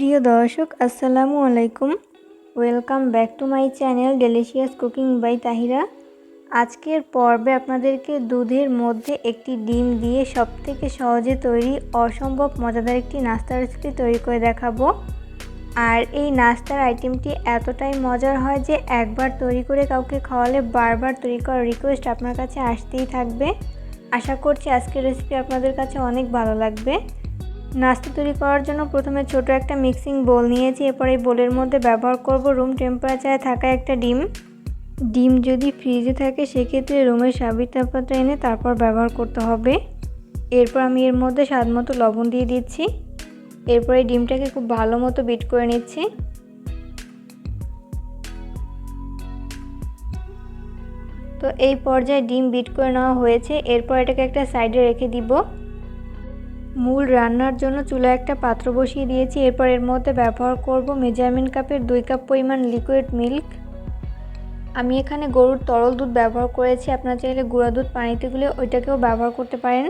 প্রিয় দর্শক, আসসালামু আলাইকুম। Welcome back to my channel delicious cooking by Tahira আজকের পর্বে আপনাদেরকে দুধের মধ্যে একটি ডিম দিয়ে সবথেকে সহজে তৈরি অসম্ভব মজাদার একটি নাস্তা রেসিপি তৈরি করে দেখাবো। আর এই নাস্তার আইটেমটি এতটাই মজার হয় যে একবার তৈরি করে কাউকে খাওয়ালে বারবার তৈরি করার রিকোয়েস্ট আপনার কাছে আসতেই থাকবে। আশা করছি আজকের রেসিপি আপনাদের কাছে অনেক ভালো লাগবে। নাস্তা তৈরি করার জন্য প্রথমে ছোট একটা মিক্সিং বোল নিয়েছি, এরপর এই বোলের মধ্যে ব্যবহার করব রুম টেম্পারেচারে থাকা একটা ডিম। ডিম যদি ফ্রিজে থাকে, সেক্ষেত্রে রুমের স্বাভাবিক তাপমাত্রা এনে তারপর ব্যবহার করতে হবে। এরপর আমি এর মধ্যে স্বাদ মতো লবণ দিয়ে দিচ্ছি। এরপর এই ডিমটাকে খুব ভালো মতো বিট করে নিচ্ছি। তো এই পর্যায়ে ডিম বিট করে নেওয়া হয়েছে। এরপর এটাকে একটা সাইডে রেখে দিব। মূল রান্নার জন্য চুলায় একটা পাত্র বসিয়ে দিয়েছি। এরপর এর মধ্যে ব্যবহার করব মেজারমেন্ট কাপের দুই কাপ পরিমাণ লিকুইড মিল্ক আমি এখানে গরুর তরল দুধ ব্যবহার করেছি। আপনার চাইলে গুঁড়া দুধ পানিতে গুলে ওইটাকেও ব্যবহার করতে পারেন।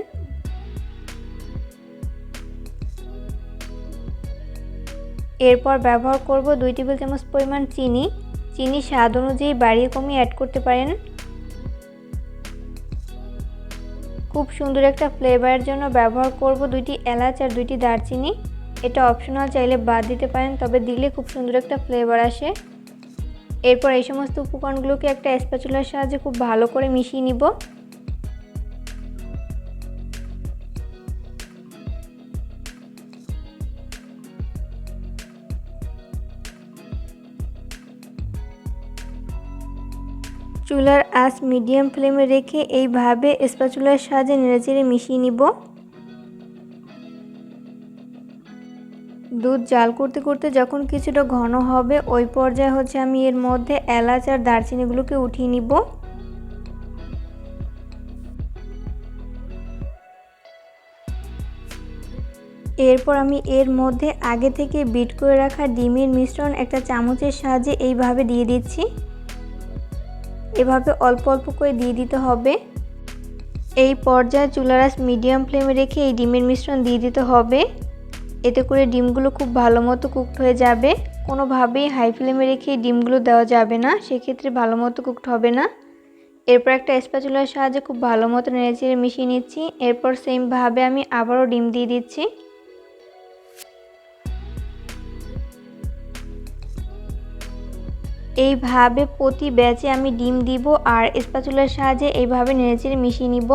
এরপর ব্যবহার করব দুই টেবিল চামচ পরিমাণ চিনি। চিনি স্বাদ অনুযায়ী বাড়িয়ে কমিয়ে অ্যাড করতে পারেন। খুব সুন্দর একটা ফ্লেভারের জন্য ব্যবহার করব দুইটি এলাচ আর দুইটি দারচিনি। এটা অপশনাল চাইলে বাদ দিতে পারেন, তবে দিলে খুব সুন্দর একটা ফ্লেভার আসে। এরপর এই সমস্ত উপকরণগুলোকে একটা স্প্যাচুলার সাহায্যে খুব ভালো করে মিশিয়ে নিব। চুলার আঁচ মিডিয়াম ফ্লেমে রেখে এইভাবে স্প্যাচুলার সাহায্যে নেড়েচেড়ে মিশিয়ে নিব। দুধ জাল করতে করতে যখন কিছুটা ঘন হবে, ওই পর্যায়ে হচ্ছে আমি এর মধ্যে এলাচ আর দারচিনিগুলোকে উঠিয়ে নিব। এরপর আমি এর মধ্যে আগে থেকে বিট করে রাখা ডিমের মিশ্রণ একটা চামচের সাহায্যে এইভাবে দিয়ে দিচ্ছি। এভাবে অল্প অল্প করে দিয়ে দিতে হবে। এই পর্যায়ে চুলারাস মিডিয়াম ফ্লেমে রেখে এই ডিমের মিশ্রণ দিয়ে দিতে হবে। এতে করে ডিমগুলো খুব ভালো মতো কুকড হয়ে যাবে। কোনোভাবেই হাই ফ্লেমে রেখে ডিমগুলো দেওয়া যাবে না, সেক্ষেত্রে ভালো মতো কুকড হবে না। এরপর একটা স্প্যাচুলার সাহায্যে খুব ভালো মতো নেড়েচেড়ে মিশিয়ে নিচ্ছি। এরপর সেমভাবে আমি আবারও ডিম দিয়ে দিচ্ছি। এইভাবে প্রতি ব্যাচে আমি ডিম দিব আর স্প্যাচুলার সাহায্যে এইভাবে নেড়েচেড়ে মিশিয়ে নিব।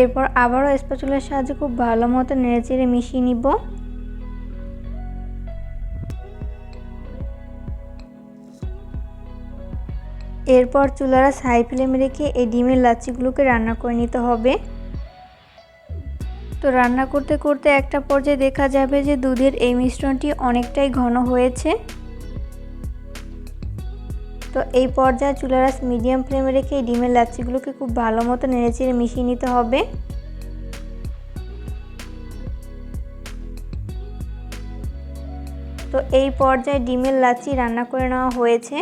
এরপর আবারও স্প্যাচুলার সাহায্যে খুব ভালো মতো নেড়েচেড়ে মিশিয়ে নিব। এরপর চুলারা হাই ফ্লেমে রেখে এই ডিমের লাচ্ছিগুলোকে রান্না করে নিতে হবে। তো রান্না করতে করতে একটা পর্যায়ে দেখা যাবে যে দুধের এই মিশ্রণটি অনেকটাই ঘন হয়েছে। তো এই পর্যায়ে চুলারাস মিডিয়াম ফ্লেমে রেখে এই ডিমের লাচ্ছিগুলোকে খুব ভালো মতো নেড়েচেড়ে মিশিয়ে নিতে হবে। তো এই পর্যায়ে ডিমের লাচ্ছি রান্না করে নেওয়া হয়েছে।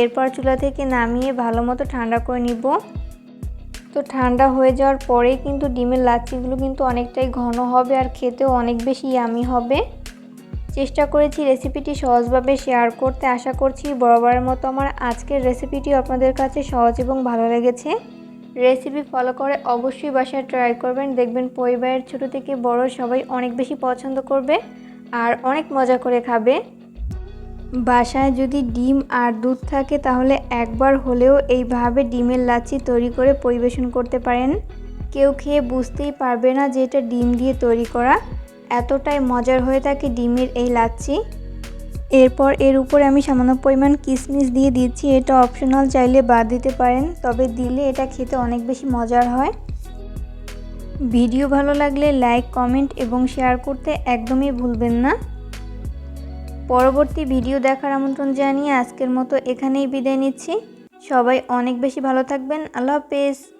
এরপর চুলা থেকে নামিয়ে ভালো মতো ঠান্ডা করে নিব। তো ঠান্ডা হয়ে যাওয়ার পরেই কিন্তু ডিমের লাচ্ছিগুলো কিন্তু অনেকটাই ঘন হবে আর খেতেও অনেক বেশি ইয়ামি হবে। চেষ্টা করেছি রেসিপিটি সহজভাবে শেয়ার করতে। আশা করছি বরাবরের মতো আমার আজকের রেসিপিটি আপনাদের কাছে সহজ এবং ভালো লেগেছে। রেসিপি ফলো করে অবশ্যই বাসায় ট্রাই করবেন। দেখবেন পরিবারের ছোট থেকে বড় সবাই অনেক বেশি পছন্দ করবে আর অনেক মজা করে খাবে। বাসায় যদি ডিম আর দুধ থাকে তাহলে একবার হলেও এইভাবে ডিমের লাচ্ছি তৈরি করে পরিবেশন করতে পারেন। কেউ খেয়ে বুঝতেই পারবে না যে এটা ডিম দিয়ে তৈরি করা। এতটাই মজার হয়ে থাকে ডিমের এই লাচ্ছি। এরপর এর উপরে আমি সামান্য পরিমাণ কিসমিস দিয়ে দিচ্ছি। এটা অপশনাল চাইলে বাদ দিতে পারেন, তবে দিলে এটা খেতে অনেক বেশি মজার হয়। ভিডিও ভালো লাগলে লাইক, কমেন্ট এবং শেয়ার করতে একদমই ভুলবেন না। পরবর্তী ভিডিও দেখার আমন্ত্রণ জানিয়ে আজকের মতো এখানেই বিদায় নিচ্ছি। সবাই অনেক বেশি ভালো থাকবেন। আল্লাহ হাফেজ।